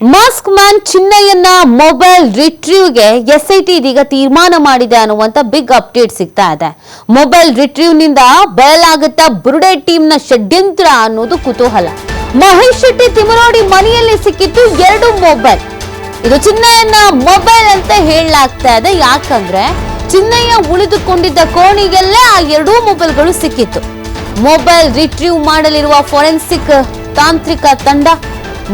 Mask man ಚಿನ್ನಯ್ಯನ mobile ರಿಟ್ರೀವ್ಗೆ SIT ಇದೀಗ ತೀರ್ಮಾನ ಮಾಡಿದೆ ಅನ್ನುವಂತ ಬಿಗ್ ಅಪ್ಡೇಟ್ ಸಿಗ್ತಾ ಇದೆ. ಮೊಬೈಲ್ ರಿಟ್ರೀವ್ನಿಂದ ಬಯಲಾಗುತ್ತಾ ಬುರುಡೆ ಟೀಮ್ನ ಷಡ್ಯಂತ್ರ ಅನ್ನೋದು ಕುತೂಹಲ. ಮಹೇಶ್ ಶೆಟ್ಟಿ ತಿಮರೋಡಿ ಮನೆಯಲ್ಲಿ ಸಿಕ್ಕಿತ್ತು ಎರಡು ಮೊಬೈಲ್. ಇದು ಚಿನ್ನಯ್ಯನ ಮೊಬೈಲ್ ಅಂತ ಹೇಳಲಾಗ್ತಾ ಇದೆ. ಯಾಕಂದ್ರೆ ಚಿನ್ನಯ್ಯ ಉಳಿದುಕೊಂಡಿದ್ದ ಕೋಣಿಗೆಲ್ಲೇ ಆ ಎರಡೂ ಮೊಬೈಲ್ಗಳು ಸಿಕ್ಕಿತ್ತು. ಮೊಬೈಲ್ ರಿಟ್ರೀವ್ ಮಾಡಲಿರುವ ಫೋರೆನ್ಸಿಕ್ ತಾಂತ್ರಿಕ ತಂಡ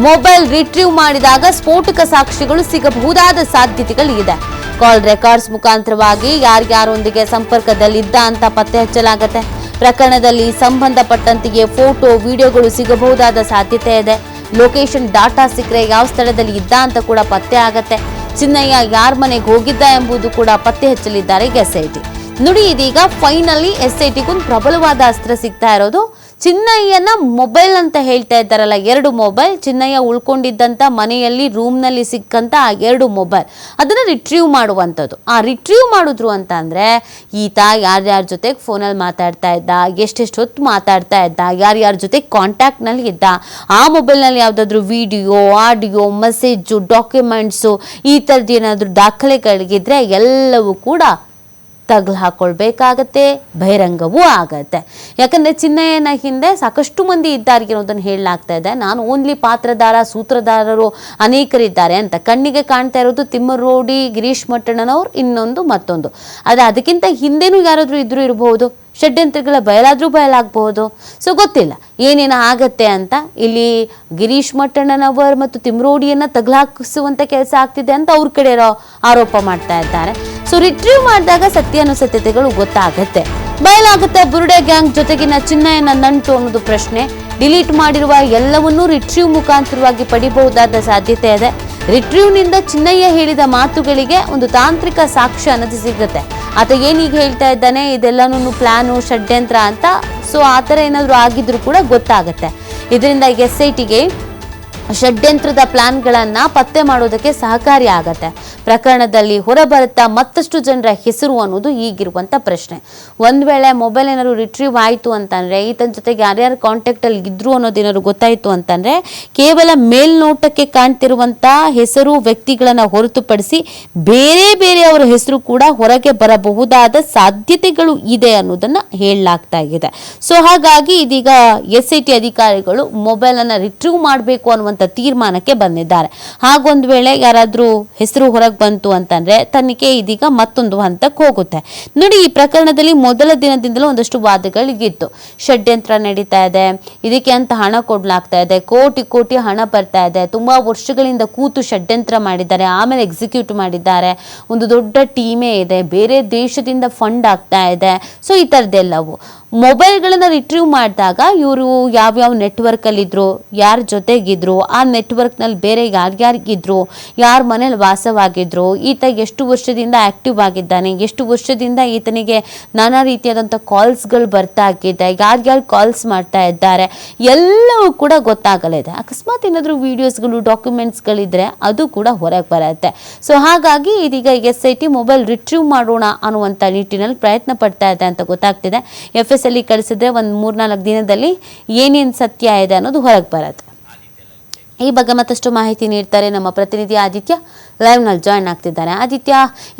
ಮೊಬೈಲ್ ರಿಟ್ರೀವ್ ಮಾಡಿದಾಗ ಸ್ಫೋಟಕ ಸಾಕ್ಷಿಗಳು ಸಿಗಬಹುದಾದ ಸಾಧ್ಯತೆಗಳಿದೆ. ಕಾಲ್ ರೆಕಾರ್ಡ್ಸ್ ಮುಖಾಂತರವಾಗಿ ಯಾರ್ಯಾರೊಂದಿಗೆ ಸಂಪರ್ಕದಲ್ಲಿದ್ದ ಅಂತ ಪತ್ತೆ ಹಚ್ಚಲಾಗತ್ತೆ. ಪ್ರಕರಣದಲ್ಲಿ ಸಂಬಂಧಪಟ್ಟಂತೆಯೇ ಫೋಟೋ, ವಿಡಿಯೋಗಳು ಸಿಗಬಹುದಾದ ಸಾಧ್ಯತೆ ಇದೆ. ಲೊಕೇಶನ್ ಡಾಟಾ ಸಿಕ್ಕರೆ ಯಾವ ಸ್ಥಳದಲ್ಲಿ ಇದ್ದ ಅಂತ ಕೂಡ ಪತ್ತೆ ಆಗತ್ತೆ. ಚಿನ್ನಯ್ಯ ಯಾರ ಮನೆಗೆ ಹೋಗಿದ್ದ ಎಂಬುದು ಕೂಡ ಪತ್ತೆ ಹಚ್ಚಲಿದ್ದಾರೆ ಎಸ್ಐಟಿ. ನುಡಿ ಇದೀಗ ಫೈನಲಿ ಎಸ್ಐಟಿಗೊಂದು ಪ್ರಬಲವಾದ ಅಸ್ತ್ರ ಸಿಗ್ತಾ ಇರೋದು. ಚಿನ್ನಯ್ಯನ ಮೊಬೈಲ್ ಅಂತ ಹೇಳ್ತಾ ಇದ್ದಾರಲ್ಲ, ಎರಡು ಮೊಬೈಲ್. ಚಿನ್ನಯ್ಯ ಉಳ್ಕೊಂಡಿದ್ದಂಥ ಮನೆಯಲ್ಲಿ ರೂಮ್ನಲ್ಲಿ ಸಿಕ್ಕಂತ ಆ ಎರಡು ಮೊಬೈಲ್. ಅದನ್ನು ರಿಟ್ರೀವ್ ಮಾಡುವಂಥದ್ದು. ಆ ರಿಟ್ರೀವ್ ಮಾಡಿದ್ರು ಅಂತ ಅಂದರೆ, ಈತ ಯಾರ್ಯಾರ ಜೊತೆಗೆ ಫೋನಲ್ಲಿ ಮಾತಾಡ್ತಾ ಇದ್ದ, ಎಷ್ಟೆಷ್ಟು ಹೊತ್ತು ಮಾತಾಡ್ತಾ ಇದ್ದ, ಯಾರ್ಯಾರ ಜೊತೆ ಕಾಂಟ್ಯಾಕ್ಟ್ನಲ್ಲಿ ಇದ್ದ, ಆ ಮೊಬೈಲ್ನಲ್ಲಿ ಯಾವುದಾದ್ರೂ ವಿಡಿಯೋ ಆಡಿಯೋ ಮೆಸೇಜು ಡಾಕ್ಯುಮೆಂಟ್ಸು ಈ ಥರದ್ದು ಏನಾದರೂ ದಾಖಲೆಗಳಿಗಿದ್ರೆ ಎಲ್ಲವೂ ಕೂಡ ತಗ್ಲು ಹಾಕೊಳ್ಬೇಕಾಗತ್ತೆ ಬಹಿರಂಗವೂ ಆಗತ್ತೆ. ಯಾಕಂದರೆ ಚಿನ್ನಯ್ಯನ ಹಿಂದೆ ಸಾಕಷ್ಟು ಮಂದಿ ಇದ್ದಾರೆ ಅನ್ನೋದನ್ನು ಹೇಳಲಾಗ್ತಾ ಇದೆ. ನಾನು ಓನ್ಲಿ ಪಾತ್ರದಾರ ಸೂತ್ರಧಾರರು ಅನೇಕರಿದ್ದಾರೆ ಅಂತ ಕಣ್ಣಿಗೆ ಕಾಣ್ತಾ ಇರೋದು ತಿಮ್ಮರೋಡಿ, ಗಿರೀಶ್ ಮಟ್ಟಣ್ಣನವ್ರು, ಇನ್ನೊಂದು ಮತ್ತೊಂದು. ಆದರೆ ಅದಕ್ಕಿಂತ ಹಿಂದೆನೂ ಯಾರಾದರೂ ಇದ್ರೂ ಇರಬಹುದು ಷಡ್ಯಂತ್ರಗಳ ಬಯಲಾದರೂ ಬಯಲಾಗಬಹುದು ಸೊ ಗೊತ್ತಿಲ್ಲ. ಏನೇನು ಆಗತ್ತೆ ಅಂತ ಇಲ್ಲಿ ಗಿರೀಶ್ ಮಟ್ಟಣ್ಣನವರ್ ಮತ್ತು ತಿಮ್ರೋಡಿಯನ್ನು ತಗ್ಲಾಕಿಸುವಂಥ ಕೆಲಸ ಆಗ್ತಿದೆ ಅಂತ ಅವ್ರ ಕಡೆ ಆರೋಪ ಮಾಡ್ತಾ ಇದ್ದಾರೆ. ಸೊ ರಿಟ್ರೀವ್ ಮಾಡಿದಾಗ ಸತ್ಯಾನುಸತ್ಯತೆಗಳು ಗೊತ್ತಾಗತ್ತೆ. ಬಯಲಾಗುತ್ತೆ ಬುರುಡೆ ಗ್ಯಾಂಗ್ ಜೊತೆಗಿನ ಚಿನ್ನಯನ ನಂಟು ಅನ್ನೋದು ಪ್ರಶ್ನೆ. ಡಿಲೀಟ್ ಮಾಡಿರುವ ಎಲ್ಲವನ್ನೂ ರಿಟ್ರೀವ್ ಮುಖಾಂತರವಾಗಿ ಪಡಿಬಹುದಾದ ಸಾಧ್ಯತೆ ಇದೆ. ರಿಟ್ರೀವ್ನಿಂದ ಚಿನ್ನಯ್ಯ ಹೇಳಿದ ಮಾತುಗಳಿಗೆ ಒಂದು ತಾಂತ್ರಿಕ ಸಾಕ್ಷ್ಯ ಅನ್ನೋದು ಸಿಗುತ್ತೆ. ಆತ ಏನೀಗ ಹೇಳ್ತಾ ಇದ್ದಾನೆ ಇದೆಲ್ಲನೂ ಪ್ಲಾನು, ಷಡ್ಯಂತ್ರ ಅಂತ, ಸೊ ಆ ಥರ ಏನಾದರೂ ಆಗಿದ್ರು ಕೂಡ ಗೊತ್ತಾಗುತ್ತೆ. ಇದರಿಂದ ಎಸ್ ಐ ಟಿಗೆ ಷಡ್ಯಂತ್ರದ ಪ್ಲಾನ್ಗಳನ್ನು ಪತ್ತೆ ಮಾಡೋದಕ್ಕೆ ಸಹಕಾರಿ ಆಗತ್ತೆ. ಪ್ರಕರಣದಲ್ಲಿ ಹೊರಬರುತ್ತಾ ಮತ್ತಷ್ಟು ಜನರ ಹೆಸರು ಅನ್ನೋದು ಈಗಿರುವಂಥ ಪ್ರಶ್ನೆ. ಒಂದು ವೇಳೆ ಮೊಬೈಲ್ ಏನಾದ್ರು ರಿಟ್ರೀವ್ ಆಯಿತು ಅಂತಂದರೆ, ಈತನ ಜೊತೆಗೆ ಯಾರ್ಯಾರು ಕಾಂಟ್ಯಾಕ್ಟಲ್ಲಿ ಇದ್ರು ಅನ್ನೋದೇನಾದ್ರು ಗೊತ್ತಾಯಿತು ಅಂತಂದರೆ, ಕೇವಲ ಮೇಲ್ನೋಟಕ್ಕೆ ಕಾಣ್ತಿರುವಂಥ ಹೆಸರು ವ್ಯಕ್ತಿಗಳನ್ನು ಹೊರತುಪಡಿಸಿ ಬೇರೆ ಬೇರೆ ಅವರ ಹೆಸರು ಕೂಡ ಹೊರಗೆ ಬರಬಹುದಾದ ಸಾಧ್ಯತೆಗಳು ಇದೆ ಅನ್ನೋದನ್ನು ಹೇಳಲಾಗ್ತಾ ಇದೆ. ಸೊ ಹಾಗಾಗಿ ಇದೀಗ ಎಸ್ ಐ ಟಿ ಅಧಿಕಾರಿಗಳು ಮೊಬೈಲನ್ನು ರಿಟ್ರೀವ್ ಮಾಡಬೇಕು ಅನ್ನುವಂಥ ತೀರ್ಮಾನಕ್ಕೆ ಬಂದಿದ್ದಾರೆ. ಹಾಗೊಂದು ವೇಳೆ ಯಾರಾದರೂ ಹೆಸರು ಹೊರಗೆ ಬಂತು ಅಂತಂದ್ರೆ ತನಿಖೆ ಇದೀಗ ಮತ್ತೊಂದು ಹಂತಕ್ಕೆ ಹೋಗುತ್ತೆ. ನೋಡಿ, ಈ ಪ್ರಕರಣದಲ್ಲಿ ಮೊದಲ ದಿನದಿಂದಲೂ ಒಂದಷ್ಟು ವಾದಗಳಿಗಿತ್ತು. ಷಡ್ಯಂತ್ರ ನಡೀತಾ ಇದೆ, ಇದಕ್ಕೆ ಅಂತ ಹಣ ಕೊಡ್ಲಾಗ್ತಾ ಇದೆ, ಕೋಟಿ ಕೋಟಿ ಹಣ ಬರ್ತಾ ಇದೆ, ತುಂಬಾ ವರ್ಷಗಳಿಂದ ಕೂತು ಷಡ್ಯಂತ್ರ ಮಾಡಿದ್ದಾರೆ, ಆಮೇಲೆ ಎಕ್ಸಿಕ್ಯೂಟ್ ಮಾಡಿದ್ದಾರೆ, ಒಂದು ದೊಡ್ಡ ಟೀಮೇ ಇದೆ, ಬೇರೆ ದೇಶದಿಂದ ಫಂಡ್ ಆಗ್ತಾ ಇದೆ. ಸೊ ಈ ಥರದ್ದೆಲ್ಲವು ಮೊಬೈಲ್ಗಳನ್ನ ರಿಟ್ರೀವ್ ಮಾಡಿದಾಗ ಇವರು ಯಾವ್ಯಾವ ನೆಟ್ವರ್ಕಲ್ಲಿದ್ದರು ಯಾರ ಜೊತೆಗಿದ್ರು, ಆ ನೆಟ್ವರ್ಕ್ನಲ್ಲಿ ಬೇರೆ ಯಾರ್ಯಾರಿಗಿದ್ರು ಯಾರ ಮನೇಲಿ ವಾಸವಾಗಿದ್ರು, ಈತ ಎಷ್ಟು ವರ್ಷದಿಂದ ಆ್ಯಕ್ಟಿವ್ ಆಗಿದ್ದಾನೆ, ಎಷ್ಟು ವರ್ಷದಿಂದ ಈತನಿಗೆ ನಾನಾ ರೀತಿಯಾದಂಥ ಕಾಲ್ಸ್ಗಳು ಬರ್ತಾ ಆಗಿದೆ ಯಾರ್ಯಾರು ಕಾಲ್ಸ್ ಮಾಡ್ತಾ ಇದ್ದಾರೆ, ಎಲ್ಲವೂ ಕೂಡ ಗೊತ್ತಾಗಲಿದೆ ಅಕಸ್ಮಾತ್ ಏನಾದರೂ ವೀಡಿಯೋಸ್ಗಳು ಡಾಕ್ಯುಮೆಂಟ್ಸ್ಗಳಿದ್ದರೆ ಅದು ಕೂಡ ಹೊರಗೆ ಬರುತ್ತೆ. ಸೊ ಹಾಗಾಗಿ ಇದೀಗ S I T mobile retrieve ಮಾಡೋಣ ಅನ್ನುವಂಥ ನಿಟ್ಟಿನಲ್ಲಿ ಪ್ರಯತ್ನ ಪಡ್ತಾ ಇದೆ ಅಂತ ಗೊತ್ತಾಗ್ತಿದೆ. ಎಫ್ ಎಸ್ ಅಲ್ಲಿ ಕಳಿಸಿದ್ರೆ ಒಂದು ಮೂರ್ನಾಲ್ಕು ದಿನದಲ್ಲಿ ಏನೇನು ಸತ್ಯ ಇದೆ ಅನ್ನೋದು ಹೊರಗೆ ಬರುತ್ತೆ. ಈ ಬಗ್ಗೆ ಮತ್ತಷ್ಟು ಮಾಹಿತಿ ನೀಡ್ತಾರೆ ನಮ್ಮ ಪ್ರತಿನಿಧಿ ಆದಿತ್ಯ ಲೈವ್ನಲ್ಲಿ ಜಾಯ್ನ್ ಆಗ್ತಿದ್ದಾರೆ. ಆದಿತ್ಯ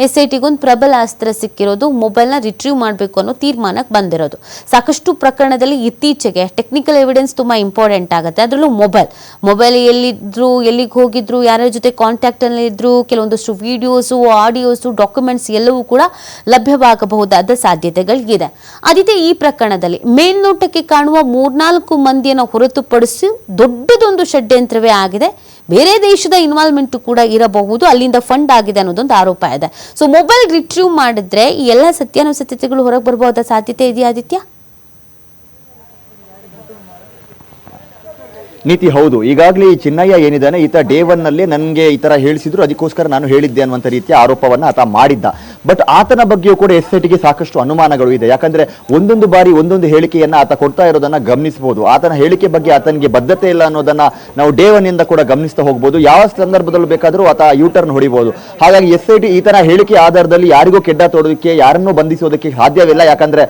ಎಸ್ ಐ ಟಿಗೊಂದು ಪ್ರಬಲ ಅಸ್ತ್ರ ಸಿಕ್ಕಿರೋದು ಮೊಬೈಲ್ನ ರಿಟ್ರೀವ್ ಮಾಡಬೇಕು ಅನ್ನೋ ತೀರ್ಮಾನಕ್ಕೆ ಬಂದಿರೋದು. ಸಾಕಷ್ಟು ಪ್ರಕರಣದಲ್ಲಿ ಇತ್ತೀಚೆಗೆ ಟೆಕ್ನಿಕಲ್ ಎವಿಡೆನ್ಸ್ ತುಂಬ ಇಂಪಾರ್ಟೆಂಟ್ ಆಗುತ್ತೆ. ಅದರಲ್ಲೂ ಮೊಬೈಲ್. ಮೊಬೈಲ್ ಎಲ್ಲಿದ್ರು, ಎಲ್ಲಿಗೆ ಹೋಗಿದ್ರು, ಯಾರ್ಯಾರ ಜೊತೆ ಕಾಂಟ್ಯಾಕ್ಟಲ್ಲಿ ಕೆಲವೊಂದಷ್ಟು ವಿಡಿಯೋಸು, ಆಡಿಯೋಸು, ಡಾಕ್ಯುಮೆಂಟ್ಸ್ ಎಲ್ಲವೂ ಕೂಡ ಲಭ್ಯವಾಗಬಹುದಾದ ಸಾಧ್ಯತೆಗಳಿಗಿದೆ. ಆದಿತ್ಯ, ಈ ಪ್ರಕರಣದಲ್ಲಿ ಮೇಲ್ನೋಟಕ್ಕೆ ಕಾಣುವ ಮೂರ್ನಾಲ್ಕು ಮಂದಿಯನ್ನು ಹೊರತುಪಡಿಸಿ ದೊಡ್ಡದೊಂದು ಆಗಿದೆ. ಬೇರೆ ದೇಶದ ಇನ್ವಾಲ್ವ್ಮೆಂಟ್ ಕೂಡ ಇರಬಹುದು. ಅಲ್ಲಿಂದ ಫಂಡ್ ಆಗಿದೆ ಅನ್ನೋದೊಂದು ಆರೋಪ ಇದೆ. ಸೊ ಮೊಬೈಲ್ ರಿಟ್ರೀವ್ ಮಾಡಿದ್ರೆ ಈ ಎಲ್ಲ ಸತ್ಯಾನುಸತ್ಯತೆಗಳು ಹೊರಗೆ ಬರಬಹುದಾದ ಸಾಧ್ಯತೆ ಇದೆಯಾ, ಆದಿತ್ಯ? ನೀತಿ ಹೌದು. ಈಗಾಗಲೇ ಈ ಚಿನ್ನಯ್ಯ ಏನಿದ್ದಾನೆ, ಈತ ಡೇ ಒನ್ನಲ್ಲಿ ನನಗೆ ಈ ಥರ ಹೇಳಿಸಿದ್ರು. ಅದಕ್ಕೋಸ್ಕರ ನಾನು ಹೇಳಿದ್ದೆ ಅನ್ನುವಂಥ ರೀತಿಯ ಆರೋಪವನ್ನು ಆತ ಮಾಡಿದ್ದ. ಬಟ್ ಆತನ ಬಗ್ಗೆಯೂ ಕೂಡ ಎಸ್ ಐಟಿಗೆ ಸಾಕಷ್ಟು ಅನುಮಾನಗಳು ಇದೆ. ಯಾಕಂದ್ರೆ ಒಂದೊಂದು ಬಾರಿ ಒಂದೊಂದು ಹೇಳಿಕೆಯನ್ನ ಆತ ಕೊಡ್ತಾ ಇರೋದನ್ನ ಗಮನಿಸಬಹುದು. ಆತನ ಹೇಳಿಕೆ ಬಗ್ಗೆ ಆತನಿಗೆ ಬದ್ಧತೆ ಇಲ್ಲ ಅನ್ನೋದನ್ನು ನಾವು ಡೇ ಒನ್ ಇಂದ ಕೂಡ ಗಮನಿಸ್ತಾ ಹೋಗ್ಬೋದು. ಯಾವ ಸಂದರ್ಭದಲ್ಲೂ ಬೇಕಾದರೂ ಆತ ಯೂಟರ್ನ್ ಹೊಡಿಬಹುದು ಹಾಗಾಗಿ ಎಸ್ ಐ ಟಿ ಈತನ ಹೇಳಿಕೆ ಆಧಾರದಲ್ಲಿ ಯಾರಿಗೂ ಕೆಡ್ಡ ತೋಡೋದಕ್ಕೆ ಯಾರನ್ನೂ ಬಂಧಿಸೋದಕ್ಕೆ ಸಾಧ್ಯವಿಲ್ಲ. ಯಾಕಂದ್ರೆ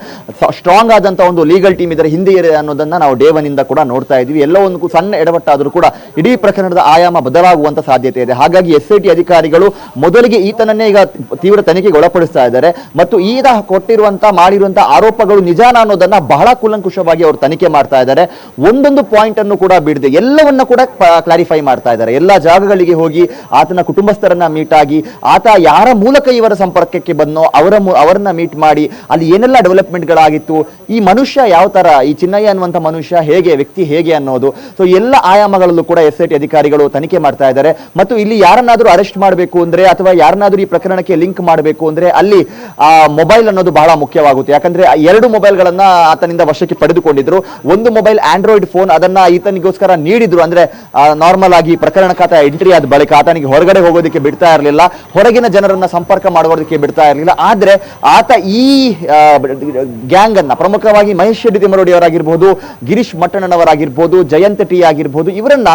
ಸ್ಟ್ರಾಂಗ್ ಆದಂಥ ಒಂದು ಲೀಗಲ್ ಟೀಮ್ ಇದರ ಹಿಂದೆ ಇದೆ ಅನ್ನೋದನ್ನು ನಾವು ಡೇ ಒನ್ ಇಂದ ಕೂಡ ನೋಡ್ತಾ ಇದ್ದೀವಿ ಎಲ್ಲ ಒಂದು ಸಣ್ಣ ಎಡವಟ್ಟಾದರೂ ಕೂಡ ಇಡೀ ಪ್ರಕರಣದ ಆಯಾಮ ಬದಲಾಗುವಂತ ಸಾಧ್ಯತೆ ಇದೆ. ಹಾಗಾಗಿ ಎಸ್ ಐ ಟಿ ಅಧಿಕಾರಿಗಳು ಮೊದಲಿಗೆ ಈತನನ್ನೇ ಈಗ ತೀವ್ರ ತನಿಖೆಗೆ ಒಳಪಡಿಸ್ತಾ ಇದ್ದಾರೆ. ಮತ್ತು ಈತ ಕೊಟ್ಟಿರುವಂತ ಮಾಡಿರುವಂತ ಆರೋಪಗಳು ನಿಜಾನ ಅನ್ನೋದನ್ನ ಬಹಳ ಕುಲಂಕುಷವಾಗಿ ಅವರು ತನಿಖೆ ಮಾಡ್ತಾ ಇದ್ದಾರೆ. ಒಂದೊಂದು ಪಾಯಿಂಟ್ ಅನ್ನು ಕೂಡ ಬಿಡದೆ ಎಲ್ಲವನ್ನ ಕೂಡ ಕ್ಲಾರಿಫೈ ಮಾಡ್ತಾ ಇದ್ದಾರೆ. ಎಲ್ಲ ಜಾಗಗಳಿಗೆ ಹೋಗಿ ಆತನ ಕುಟುಂಬಸ್ಥರನ್ನ ಮೀಟ್ ಆಗಿ ಆತ ಯಾರ ಮೂಲಕ ಇವರ ಸಂಪರ್ಕಕ್ಕೆ ಬಂದೋ ಅವರ ಅವರನ್ನ ಮೀಟ್ ಮಾಡಿ ಅಲ್ಲಿ ಏನೆಲ್ಲ ಡೆವಲಪ್ಮೆಂಟ್ಗಳಾಗಿತ್ತು ಈ ಮನುಷ್ಯ ಯಾವ ತರ, ಈ ಚಿನ್ನಯ್ಯ ಅನ್ನುವಂಥ ಮನುಷ್ಯ ಹೇಗೆ, ವ್ಯಕ್ತಿ ಹೇಗೆ ಅನ್ನೋದು. ಸೊ ಎಲ್ಲ ಆಯಾಮಗಳಲ್ಲೂ ಕೂಡ ಎಸ್ ಅಧಿಕಾರಿಗಳು ತನಿಖೆ ಮಾಡ್ತಾ ಇದ್ದಾರೆ. ಮತ್ತು ಇಲ್ಲಿ ಯಾರನ್ನಾದರೂ ಅರೆಸ್ಟ್ ಮಾಡಬೇಕು ಅಂದ್ರೆ, ಅಥವಾ ಯಾರನ್ನಾದರೂ ಈ ಪ್ರಕರಣಕ್ಕೆ ಲಿಂಕ್ ಮಾಡಬೇಕು ಅಂದ್ರೆ ಅಲ್ಲಿ, ಆ, ಮೊಬೈಲ್ ಅನ್ನೋದು ಬಹಳ ಮುಖ್ಯವಾಗುತ್ತೆ. ಯಾಕಂದ್ರೆ ಎರಡು ಮೊಬೈಲ್ಗಳನ್ನ ಆತನಿಂದ ವಶಕ್ಕೆ ಪಡೆದುಕೊಂಡಿದ್ರು. ಒಂದು ಮೊಬೈಲ್ ಆಂಡ್ರಾಯ್ಡ್ ಫೋನ್, ಅದನ್ನ ಈತನಿಗೋಸ್ಕರ ನೀಡಿದ್ರು. ಅಂದ್ರೆ ನಾರ್ಮಲ್ ಆಗಿ ಪ್ರಕರಣ ಖಾತ ಎಂಟ್ರಿ ಆದ ಬಳಿಕ ಆತನಿಗೆ ಹೊರಗಡೆ ಹೋಗೋದಕ್ಕೆ ಬಿಡ್ತಾ ಇರಲಿಲ್ಲ. ಹೊರಗಿನ ಜನರನ್ನ ಸಂಪರ್ಕ ಮಾಡುವುದಕ್ಕೆ ಬಿಡ್ತಾ ಇರಲಿಲ್ಲ. ಆದ್ರೆ ಆತ ಈ ಗ್ಯಾಂಗ್ ಅನ್ನ ಪ್ರಮುಖವಾಗಿ ಮಹೇಶ್ ಶೆಟ್ಟಿ ತಿಮ್ಮರೋಡಿ ಅವರಾಗಿರ್ಬೋದು ಗಿರೀಶ್ ಮಟ್ಟಣ್ಣನವರಾಗಿರ್ಬೋದು, ಜಯಂತ್ ಟಿ ಆಗಿರ್ಬೋದು ಇವರನ್ನ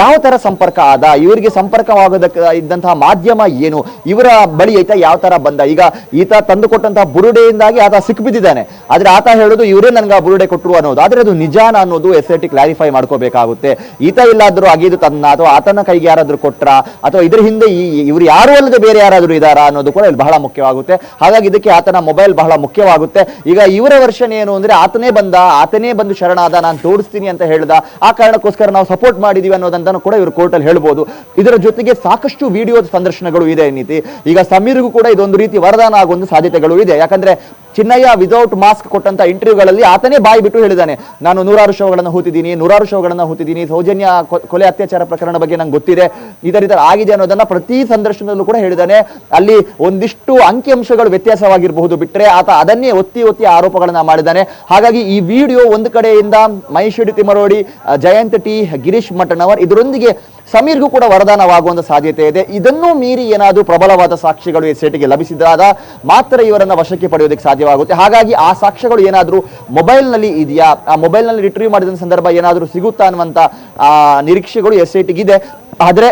ಯಾವ ತರ ಸಂಪರ್ಕ ಆದ, ಇವರಿಗೆ ಸಂಪರ್ಕವಾಗೋದಕ್ಕೆ ಇದ್ದಂತಹ ಮಾಧ್ಯಮ ಏನು, ಇವರ ಬಳಿ ಈತ ಯಾವ ತರ ಬಂದ? ಈಗ ಈತ ತಂದುಕೊಟ್ಟಂತಹ ಬುರುಡೆಯಿಂದಾಗಿ ಆತ ಸಿಕ್ಬಿದ್ದಿದ್ದಾನೆ ಆದ್ರೆ ಆತ ಹೇಳೋದು, ಇವರೇ ನನ್ಗೆ ಆ ಬುರುಡೆ ಕೊಟ್ಟರು ಅನ್ನೋದು. ಆದ್ರೆ ಅದು ನಿಜಾನ ಅನ್ನೋದು ಎಸ್ ಐ ಟಿ ಕ್ಲಾರಿಫೈ ಮಾಡ್ಕೋಬೇಕಾಗುತ್ತೆ. ಈತ ಇಲ್ಲಾದ್ರೂ ಅಗಿದು ತನ್ನ ಅಥವಾ ಆತನ ಕೈಗೆ ಯಾರಾದ್ರೂ ಕೊಟ್ರ, ಅಥವಾ ಇದ್ರ ಹಿಂದೆ ಈ ಇವರು ಯಾರು ಅಲ್ಲದೆ ಬೇರೆ ಯಾರಾದ್ರೂ ಇದಾರಾ ಅನ್ನೋದು ಕೂಡ ಇಲ್ಲಿ ಬಹಳ ಮುಖ್ಯವಾಗುತ್ತೆ. ಹಾಗಾಗಿ ಇದಕ್ಕೆ ಆತನ ಮೊಬೈಲ್ ಬಹಳ ಮುಖ್ಯವಾಗುತ್ತೆ. ಈಗ ಇವರ ವರ್ಷನ್ ಏನು ಅಂದ್ರೆ, ಆತನೇ ಬಂದ, ಆತನೇ ಬಂದು ಶರಣಾದ, ನಾನು ತೋರಿಸ್ತೀನಿ ಅಂತ ಹೇಳ್ದ. ಆ ಕಾರಣಕ್ಕೋಸ್ಕರ ನಾವು ಸಪೋರ್ಟ್ ಮಾಡಿದೀವಿ ಅನ್ನೋದನ್ನ ಕೂಡ ಇವರು ಕೋರ್ಟಲ್ಲಿ ಹೇಳ್ಬೋದು. ಇದರ ಜೊತೆಗೆ ಸಾಕಷ್ಟು ವಿಡಿಯೋ ಸಂದರ್ಶನಗಳು ಇದೆ ನೀತಿ. ಈಗ ಸಮೀರ್ಗೂ ಕೂಡ ಇದೊಂದು ರೀತಿ ವರದಾನ ಆಗುವಂಥ ಸಾಧ್ಯತೆಗಳು ಇದೆ. ಯಾಕಂದ್ರೆ ಚಿನ್ನಯ್ಯ ವಿದೌಟ್ ಮಾಸ್ಕ್ ಕೊಟ್ಟಂತ ಇಂಟರ್ವ್ಯೂಗಳಲ್ಲಿ ಆತನೇ ಬಾಯಿ ಬಿಟ್ಟು ಹೇಳಿದಾನೆ ನಾನು ನೂರಾರು ಶೋಗಳನ್ನು ಹೂತಿದ್ದೀನಿ, ನೂರಾರು ಶೋಗಳನ್ನು ಹೂತಿದ್ದೀನಿ, ಸೌಜನ್ಯ ಕೊಲೆ ಅತ್ಯಾಚಾರ ಪ್ರಕರಣ ಬಗ್ಗೆ ನಂಗೆ ಗೊತ್ತಿದೆ. ಇದರ ಇದರ ಆಗಿದೆ ಅನ್ನೋದನ್ನ ಪ್ರತಿ ಸಂದರ್ಶನದಲ್ಲೂ ಕೂಡ ಹೇಳಿದಾನೆ ಅಲ್ಲಿ ಒಂದಿಷ್ಟು ಅಂಕಿಅಂಶಗಳು ವ್ಯತ್ಯಾಸವಾಗಿರಬಹುದು ಬಿಟ್ರೆ ಆತ ಅದನ್ನೇ ಒತ್ತಿ ಒತ್ತಿ ಆರೋಪಗಳನ್ನ ಮಾಡಿದ್ದಾನೆ. ಹಾಗಾಗಿ ಈ ವಿಡಿಯೋ ಒಂದು ಕಡೆಯಿಂದ ಮಹೇಶ್ವರಿ ತಿಮರೋಡಿ ಜಯಂತ್ ಟಿ, ಗಿರೀಶ್ ಮಠನವರ್ ಇದರೊಂದಿಗೆ ಸಮೀರ್ಗೂ ಕೂಡ ವರದಾನವಾಗುವಂತ ಸಾಧ್ಯತೆ ಇದೆ. ಇದನ್ನೂ ಮೀರಿ ಏನಾದರೂ ಪ್ರಬಲವಾದ ಸಾಕ್ಷಿಗಳು ಎಸ್ಗೆ ಲಭಿಸಿದಾಗ ಮಾತ್ರ ಇವರನ್ನ ವಶಕ್ಕೆ ಪಡೆಯೋದಕ್ಕೆ ಸಾಧ್ಯವಾಗುತ್ತೆ. ಹಾಗಾಗಿ ಆ ಸಾಕ್ಷ್ಯಗಳು ಏನಾದರೂ ಮೊಬೈಲ್ನಲ್ಲಿ ಇದೆಯಾ? ಆ ಮೊಬೈಲ್ನಲ್ಲಿ ರಿಟ್ರೀವ್ ಮಾಡಿದ ಸಂದರ್ಭ ಏನಾದರೂ ಸಿಗುತ್ತಾ ಅನ್ನುವಂಥ ನಿರೀಕ್ಷೆಗಳು ಎಸ್ ಐ ಟಿಗಿದೆ ಆದರೆ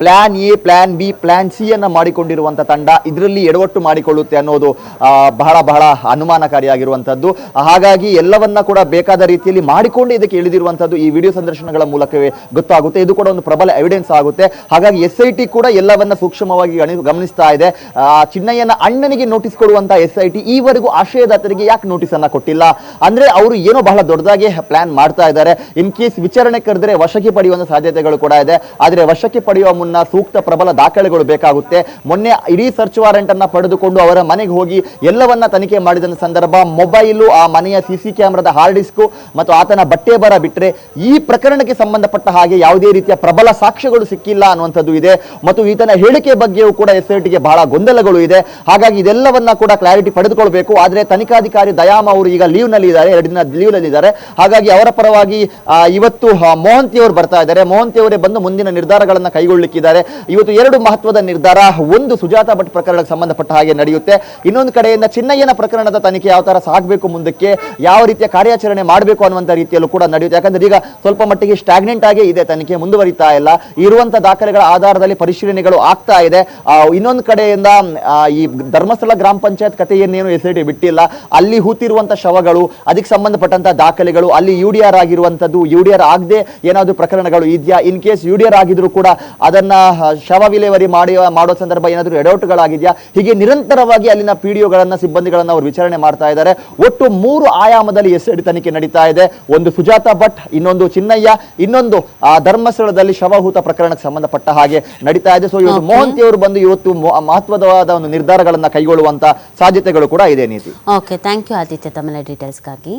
plan A plan B plan C ಅನ್ನ ಮಾಡಿಕೊಂಡಿರುವಂತ ತಂಡ ಇದರಲ್ಲಿ ಎಡವಟ್ಟು ಮಾಡಿಕೊಳ್ಳುತ್ತೆ ಅನ್ನೋದು ಬಹಳ ಬಹಳ ಅನುಮಾನಕಾರಿಯಾಗಿರುವಂತದ್ದು ಹಾಗಾಗಿ ಎಲ್ಲವನ್ನ ಕೂಡ ಬೇಕಾದ ರೀತಿಯಲ್ಲಿ ಮಾಡಿಕೊಂಡು ಇದಕ್ಕೆ ಇಳಿದಿರುವಂತದ್ದು ಈ ವಿಡಿಯೋ ಸಂದರ್ಶನಗಳ ಮೂಲಕವೇ ಗೊತ್ತಾಗುತ್ತೆ. ಇದು ಕೂಡ ಒಂದು ಪ್ರಬಲ ಎವಿಡೆನ್ಸ್ ಆಗುತ್ತೆ. ಹಾಗಾಗಿ ಎಸ್ ಐ ಕೂಡ ಎಲ್ಲವನ್ನ ಸೂಕ್ಷ್ಮವಾಗಿ ಗಮನಿಸ್ತಾ ಇದೆ. ಚಿನ್ನಯ್ಯನ ಅಣ್ಣನಿಗೆ ನೋಟಿಸ್ ಕೊಡುವಂತ ಎಸ್ ಐ ಟಿ ಈವರೆಗೂ ಆಶ್ರಯದಾತರಿಗೆ ಯಾಕೆ ನೋಟಿಸ್ ಅನ್ನ ಕೊಟ್ಟಿಲ್ಲ? ಅಂದ್ರೆ ಅವರು ಏನೋ ಬಹಳ ದೊಡ್ಡದಾಗಿ ಪ್ಲಾನ್ ಮಾಡ್ತಾ ಇದ್ದಾರೆ. ಇನ್ ಕೇಸ್ ವಿಚಾರಣೆ ಕರೆದ್ರೆ ವಶಕ್ಕೆ ಪಡೆಯುವಂತ ಸಾಧ್ಯತೆಗಳು ಕೂಡ ಇದೆ. ಆದ್ರೆ ವಶಕ್ಕೆ ಪಡೆಯುವ ಮುನ್ನ ಸೂಕ್ತ ಪ್ರಬಲ ದಾಖಲೆಗಳು ಬೇಕಾಗುತ್ತೆ. ಮೊನ್ನೆ ಇಡೀ ಸರ್ಚ್ ವಾರೆಂಟ್ ಅನ್ನ ಪಡೆದುಕೊಂಡು ಅವರ ಮನೆಗೆ ಹೋಗಿ ಎಲ್ಲವನ್ನ ತನಿಖೆ ಮಾಡಿದ ಸಂದರ್ಭ, ಮೊಬೈಲು, ಆ ಮನೆಯ ಸಿಸಿ ಕ್ಯಾಮೆರಾದ ಹಾರ್ಡ್ ಡಿಸ್ಕ್ ಮತ್ತು ಆತನ ಬಟ್ಟೆ ಬರ ಬಿಟ್ಟರೆ ಈ ಪ್ರಕರಣಕ್ಕೆ ಸಂಬಂಧಪಟ್ಟ ಹಾಗೆ ಯಾವುದೇ ರೀತಿಯ ಪ್ರಬಲ ಸಾಕ್ಷ್ಯಗಳು ಸಿಕ್ಕಿಲ್ಲ ಅನ್ನುವಂಥದ್ದು ಇದೆ. ಮತ್ತು ಈತನ ಹೇಳಿಕೆ ಬಗ್ಗೆಯೂ ಕೂಡ ಎಸ್ ಐ ಟಿಗೆ ಬಹಳ ಗೊಂದಲಗಳು ಇದೆ. ಹಾಗಾಗಿ ಇದೆಲ್ಲವನ್ನ ಕೂಡ ಕ್ಲಾರಿಟಿ ಪಡೆದುಕೊಳ್ಬೇಕು. ಆದರೆ ತನಿಖಾಧಿಕಾರಿ ದಯಾಮ ಅವರು ಈಗ ಲೀವ್ನಲ್ಲಿ ಇದ್ದಾರೆ, ಎರಡು ದಿನ ಲೀವ್ನಲ್ಲಿ ಇದ್ದಾರೆ. ಹಾಗಾಗಿ ಅವರ ಪರವಾಗಿ ಇವತ್ತು ಮೋಹಂತಿ ಅವರು ಬರ್ತಾ ಇದ್ದಾರೆ. ಮೋಹಂತಿ ಅವರೇ ಬಂದು ಮುಂದಿನ ನಿರ್ಧಾರಗಳನ್ನು ನಿರ್ಧಾರಗಳನ್ನ ಕೈಗೊಳ್ಳಲಿಕ್ಕಿದ್ದಾರೆ ಇವತ್ತು ಎರಡು ಮಹತ್ವದ ನಿರ್ಧಾರ, ಒಂದು ಸುಜಾತ ಭಟ್ ಪ್ರಕರಣಕ್ಕೆ ಸಂಬಂಧಪಟ್ಟ ಹಾಗೆ ನಡೆಯುತ್ತೆ. ಇನ್ನೊಂದು ಕಡೆಯಿಂದ ಚಿನ್ನಯ್ಯನ ಪ್ರಕರಣದ ತನಿಖೆ ಯಾವ ತರ ಸಾಗಬೇಕು ಮುಂದಕ್ಕೆ, ಯಾವ ರೀತಿಯ ಕಾರ್ಯಾಚರಣೆ ಮಾಡಬೇಕು ಅನ್ನುವಂಥ ರೀತಿಯಲ್ಲೂ ಕೂಡ ನಡೆಯುತ್ತೆ. ಯಾಕಂದ್ರೆ ಈಗ ಸ್ವಲ್ಪ ಮಟ್ಟಿಗೆ ಸ್ಟಾಗ್ನೆಂಟ್ ಆಗಿ ಇದೆ ತನಿಖೆ, ಮುಂದುವರಿತಾ ಇಲ್ಲ. ಇರುವಂತಹ ದಾಖಲೆಗಳ ಆಧಾರದಲ್ಲಿ ಪರಿಶೀಲನೆಗಳು ಆಗ್ತಾ ಇದೆ. ಇನ್ನೊಂದು ಕಡೆಯಿಂದ ಈ ಧರ್ಮಸ್ಥಳ ಗ್ರಾಮ ಪಂಚಾಯತ್ ಕಥೆಯನ್ನೇನು ಎಸ್ ಬಿಟ್ಟಿಲ್ಲ. ಅಲ್ಲಿ ಹೂತಿರುವಂತಹ ಶವಗಳು, ಅದಕ್ಕೆ ಸಂಬಂಧಪಟ್ಟಂತಹ ದಾಖಲೆಗಳು, ಅಲ್ಲಿ ಯು ಡಿ ಆರ್ ಆಗಿರುವಂತದ್ದು, ಯು ಡಿ ಆರ್ ಆಗದೆ ಏನಾದ್ರು ಪ್ರಕರಣಗಳು ಇದೆಯಾ? In case U D R ಆಗಿದ್ರು ಕೂಡ ಅದನ್ನ ಆ, ಶವ ವಿಲೇವರಿ ಮಾಡಿ ಮಾಡೋ ಸಂದರ್ಭ ಏನಾದರೂ ಎಡವಟ್ಟುಗಳಾಗಿದೆಯಾ? ಹೀಗೆ ನಿರಂತರವಾಗಿ ಅಲ್ಲಿನ ಪಿ ಡಿ ಒಗಳನ್ನ ಸಿಬ್ಬಂದಿಗಳನ್ನ ಅವರು ವಿಚಾರಣೆ ಮಾಡ್ತಾ ಇದ್ದಾರೆ. ಒಟ್ಟು ಮೂರು ಆಯಾಮದಲ್ಲಿ ಎಸ್ ಐ ತನಿಖೆ ನಡೀತಾ ಇದೆ. ಒಂದು ಸುಜಾತ ಭಟ್ ಇನ್ನೊಂದು ಚಿನ್ನಯ್ಯ ಇನ್ನೊಂದು ಧರ್ಮಸ್ಥಳದಲ್ಲಿ ಶವಹೂತ ಪ್ರಕರಣಕ್ಕೆ ಸಂಬಂಧಪಟ್ಟ ಹಾಗೆ ನಡೀತಾ ಇದೆ. ಸೊ ಇವತ್ತು ಮೋಹಂತಿ ಅವರು ಬಂದು ಇವತ್ತು ಮಹತ್ವದವಾದ ಒಂದು ನಿರ್ಧಾರಗಳನ್ನ ಕೈಗೊಳ್ಳುವಂತ ಸಾಧ್ಯತೆಗಳು ಕೂಡ ಇದೆ ನೀತಿ. ಓಕೆ ಥ್ಯಾಂಕ್ ಯು ಆದಿತ್ಯ ತಮ್ಮ ಡೀಟೇಲ್ಸ್ಗಾಗಿ